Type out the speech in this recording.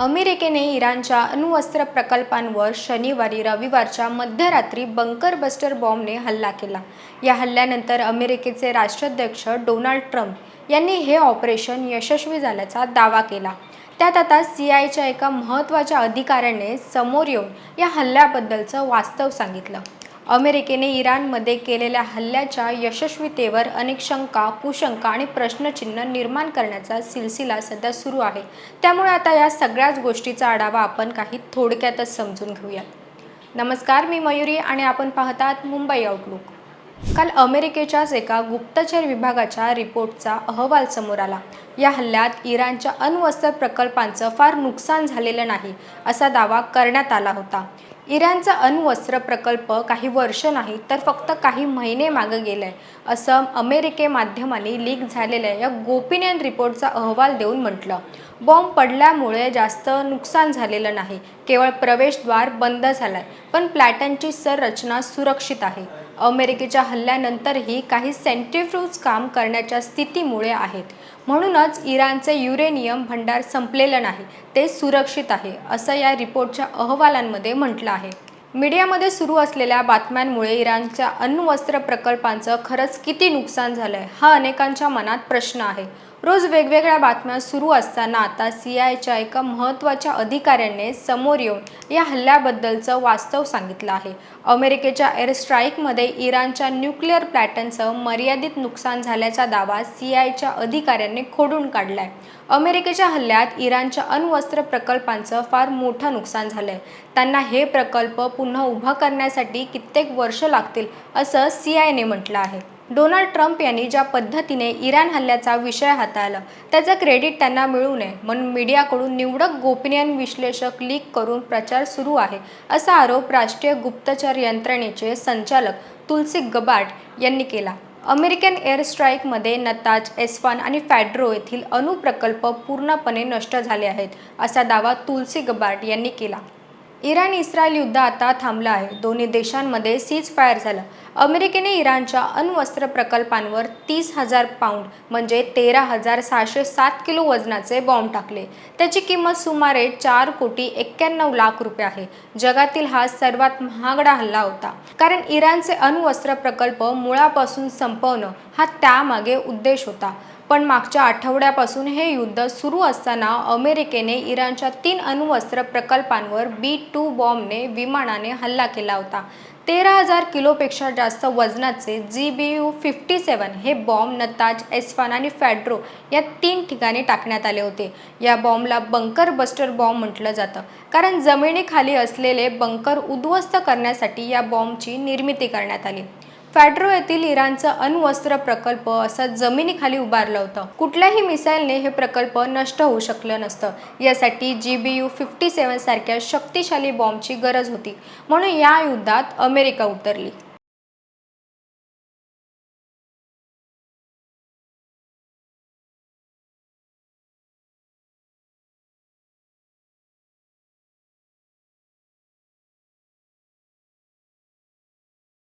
अमेरिकेने इराणच्या अणुअस्त्र प्रकल्पांवर शनिवारी रविवारच्या मध्यरात्री बंकर बस्टर बॉम्बने हल्ला केला. या हल्ल्यानंतर अमेरिकेचे राष्ट्राध्यक्ष डोनाल्ड ट्रम्प यांनी हे ऑपरेशन यशस्वी झाल्याचा दावा केला. त्यात आता सी आयच्या एका महत्त्वाच्या अधिकाऱ्याने समोर येऊन या हल्ल्याबद्दलचं वास्तव सांगितलं. अमेरिकेने इराणमध्ये केलेल्या हल्ल्याच्या यशस्वीतेवर अनेक शंका कुशंका आणि प्रश्नचिन्ह निर्माण करण्याचा सिलसिला सध्या सुरू आहे. त्यामुळे आता या सगळ्याच गोष्टीचा आढावा आपण काही थोडक्यातच समजून घेऊयात नमस्कार मी मयुरी आणि आपण पाहतात मुंबई आउटलुक काल अमेरिकेच्याच एका गुप्तचर विभागाच्या रिपोर्टचा अहवाल समोर आला. या हल्ल्यात इराणच्या अण्वस्त्र प्रकल्पांचं फार नुकसान झालेलं नाही असा दावा करण्यात आला होता. इराणचा अण्वस्त्र प्रकल्प काही वर्ष नाही तर फक्त काही महिने मागं गेलाय असं अमेरिके माध्यमांनी लीक झालेल्या या गोपिनियन रिपोर्टचा अहवाल देऊन म्हटलं. बॉम्ब पडल्यामुळे जास्त नुकसान झालेलं नाही केवळ प्रवेशद्वार बंद झालाय पण प्लॅटनची संरचना सुरक्षित आहे. अमेरिकेच्या हल्ल्यानंतरही काही सेंट्रीफ्रूज काम करण्याच्या स्थितीमुळे आहेत. म्हणूनच इराणचे युरेनियम भंडार संपलेलं नाही ते सुरक्षित आहे असं या रिपोर्टच्या अहवालांमध्ये म्हटलं आहे. मीडियामध्ये सुरू असलेल्या बातम्यांमुळे इराणच्या अण्वस्त्र प्रकल्पांचं खरंच किती नुकसान झालंय हा अनेकांच्या मनात प्रश्न आहे. रोज वेगवेगळ्या बातम्या सुरू असताना आता सी आयच्या एका महत्त्वाच्या अधिकाऱ्याने समोर येऊन या हल्ल्याबद्दलचं वास्तव सांगितलं आहे. अमेरिकेच्या एअर स्ट्राईकमध्ये इराणच्या न्यूक्लिअर प्लॅटनचं मर्यादित नुकसान झाल्याचा दावा सी आयच्या अधिकाऱ्यांनी खोडून काढला आहे अमेरिकेच्या हल्ल्यात इराणच्या अण्वस्त्र प्रकल्पांचं फार मोठं नुकसान झालं आहे त्यांना हे प्रकल्प पुन्हा उभा करण्यासाठी कित्येक वर्ष लागतील असं सी आयने म्हटलं आहे. डोनाल्ड ट्रम्प यांनी ज्या पद्धतीने इराण हल्ल्याचा विषय हाताळला त्याचं क्रेडिट त्यांना मिळू नये म्हणून मीडियाकडून निवडक गोपनीय विश्लेषक लीक करून प्रचार सुरू आहे असा आरोप राष्ट्रीय गुप्तचर यंत्रणेचे संचालक तुलसी गबाट यांनी केला. अमेरिकन एअर स्ट्राईकमध्ये नताज एस्वान आणि फॅड्रो येथील अणुप्रकल्प पूर्णपणे नष्ट झाले आहेत असा दावा तुलसी गबाट यांनी केला. इराण इस्रायल युद्ध आता थांबलं आहे. दोन्ही देशांमध्ये सीज फायर झालं. अमेरिकेने इराणच्या अण्वस्त्र प्रकल्पांवर तीस हजार पाऊंड म्हणजे तेरा हजार सहाशे सात किलो वजनाचे बॉम्ब टाकले. त्याची किंमत सुमारे चार कोटी एक्क्याण्णव लाख रुपये आहे. जगातील हा सर्वात महागडा हल्ला होता. कारण इराणचे अण्वस्त्र प्रकल्प मुळापासून संपवणं हा त्यामागे उद्देश होता. पण मागच्या आठवड्यापासून हे युद्ध सुरू असताना अमेरिकेने इराणच्या तीन अणुवस्त्र प्रकल्पांवर बी टू बॉम्बने विमानाने हल्ला केला होता. तेरा हजार किलोपेक्षा जास्त वजनाचे जी बी यू फिफ्टी सेवन हे बॉम्ब नताज एस्फान आणि फॅड्रो या तीन ठिकाणी टाकण्यात आले होते. या बॉम्बला बंकर बस्टर बॉम्ब म्हटलं जातं. कारण जमिनीखाली असलेले बंकर उद्ध्वस्त करण्यासाठी या बॉम्बची निर्मिती करण्यात आली. फॅड्रो येथील इराणचं अण्वस्त्र प्रकल्प असं जमिनीखाली उभारलं होतं. कुठल्याही मिसाईलने हे प्रकल्प नष्ट होऊ शकलं नसतं. यासाठी जी बी यू फिफ्टी सेवन सारख्या शक्तिशाली बॉम्बची गरज होती. म्हणून या युद्धात अमेरिका उतरली.